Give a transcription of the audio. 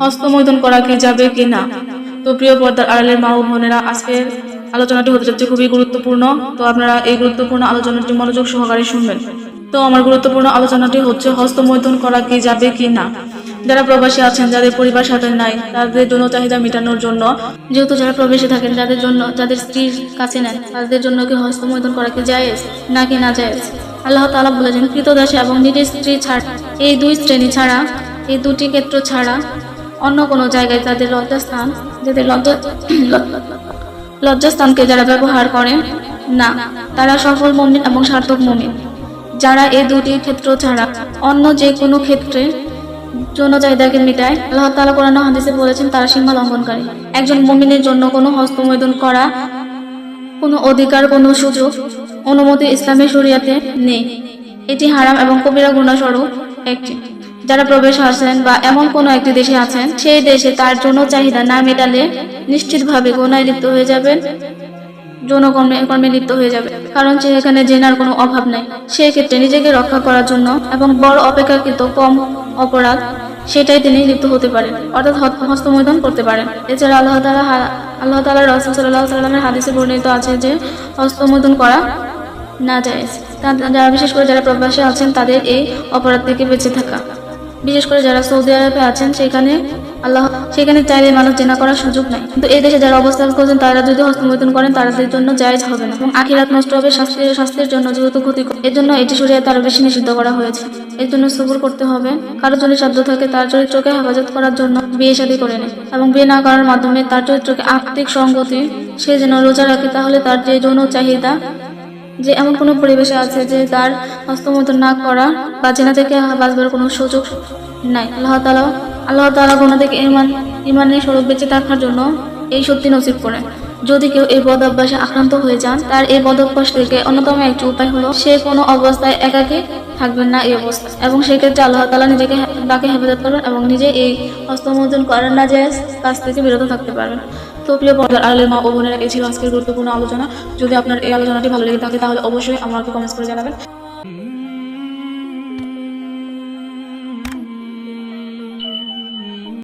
হস্তমৈথুন করা কি যাবে কি না? তো প্রিয় পর্দার আড়ালের মা ও বোনেরা, আজকের আলোচনাটি হতে যাচ্ছে খুবই গুরুত্বপূর্ণ। তো আপনারা এই গুরুত্বপূর্ণ আলোচনাটি মনোযোগ সহকারে শুনবেন। তো আমার গুরুত্বপূর্ণ আলোচনাটি হচ্ছে হস্তমৈথুন করা কি যাবে কি না? যারা প্রবাসী আছেন, যাদের পরিবার সাথে নাই, তাদের জন্য চাহিদা মেটানোর জন্য, যেহেতু যারা প্রবাসী থাকেন যাদের জন্য, যাদের স্ত্রীর কাছে নেন, তাদের জন্য কি হস্তমৈথুন করা কি জায়েজ নাকি না যায় আল্লাহ তাআলা বলেছেন, কৃতদাসী এবং নিজের স্ত্রী ছাড়, এই দুই শ্রেণি ছাড়া, এই দুটি ক্ষেত্র ছাড়া অন্য কোনো জায়গায় তাদের লজ্জাস্থান, যাদের লজ্জা, লজ্জাস্থানকে যারা ব্যবহার করে না, তারা সফল মমিন এবং সার্থক মমিন। যারা এই দুটি ক্ষেত্র ছাড়া অন্য যে কোনো ক্ষেত্রে যৌন চাহিদাকে মেটায়, আল্লাহ তাআলা কোরআন হাদিসে বলেছেন, তারা সীমা লঙ্ঘনকারী। একজন মমিনের জন্য কোনো হস্তমৈদন করা কোনো অধিকার, কোনো সুযোগ, অনুমতি ইসলামী শরিয়াতে নেই। এটি হারাম এবং কবিরা গুণাস্বরূপ একটি। যারা প্রবেশ আছেন বা এমন কোনো একটি দেশে আছেন, সেই দেশে তার জন্য চাহিদা না মেটালে নিশ্চিতভাবে গোনায় লিপ্ত হয়ে যাবেন যৌন কর্মে লিপ্ত হয়ে যাবে। কারণ সে এখানে জেনার কোনো অভাব নাই। সেই ক্ষেত্রে নিজেকে রক্ষা করার জন্য এবং বড় অপেক্ষাকৃত কম অপরাধ, সেটাই তিনি লিপ্ত হতে পারেন, অর্থাৎ হস্তমৈদন করতে পারেন। এছাড়া আল্লাহ তালা আল্লাহ তালা রসুল সাল্লাহ সাল্লামের হাদিসে বর্ণিত আছে যে, হস্তমৈদন করা না যায় যারা বিশেষ করে যারা প্রবাসী আছেন, তাদের এই অপরাধ থেকে বেঁচে থাকা। বিশেষ করে যারা সৌদি আরবে আছেন, সেখানে আল্লাহ, সেখানে চাইলে মানুষ জেনা করার সুযোগ নাই কিন্তু এই দেশে যারা অবস্থান করছেন, তারা যদি হস্তমৈথুন করেন, তাদের জন্য জায়েজ হবে না। এবং আখিরাত নষ্ট হবে স্বাস্থ্যের স্বাস্থ্যের জন্য যেহেতু ক্ষতি এর জন্য এটি শরীয়তে আরও বেশি নিষিদ্ধ করা হয়েছে। এর জন্য সবুর করতে হবে। কারও যদি শব্দ থাকে, তার চরিত্রকে হেফাজত করার জন্য বিয়ে শাদী করে নেয়। এবং বিয়ে না করার মাধ্যমে তার চরিত্রকে আর্থিক সংগতি সে যেন রোজা রাখে, তাহলে তার যে যৌন চাহিদা যে এমন কোনো পরিবেশে আছে যে তার হস্তমত না করা বা জেনা থেকে বাঁচবার কোনো সুযোগ নাই। আল্লাহ তালা আল্লাহ তালা কোনো থেকে ইমান ইমানের স্বরূপ বেঁচে থাকার জন্য এই সত্যি নসিব করে যদি কেউ এই বদ অভ্যাসে আক্রান্ত হয়ে যান, তার এই বদ অভ্যাস থেকে অন্যতম একটি উপায় হলো, সে কোনো অবস্থায় একাকে থাকবেন না এই অবস্থা। এবং সেক্ষেত্রে আল্লাহ তালা নিজেকে তাকে হেফাজত করবেন এবং নিজে এই হস্তমর্জন করেন না যে কাজ থেকে বিরত থাকতে পারবেন। তো প্রিয় পর্দার আলের মা ও বোনেরা, এই ছিল আজকের গুরুত্বপূর্ণ আলোচনা। যদি আপনার এই আলোচনাটি ভালো লেগে থাকে, তাহলে অবশ্যই আমাকে কমেন্টস করে জানাবেন।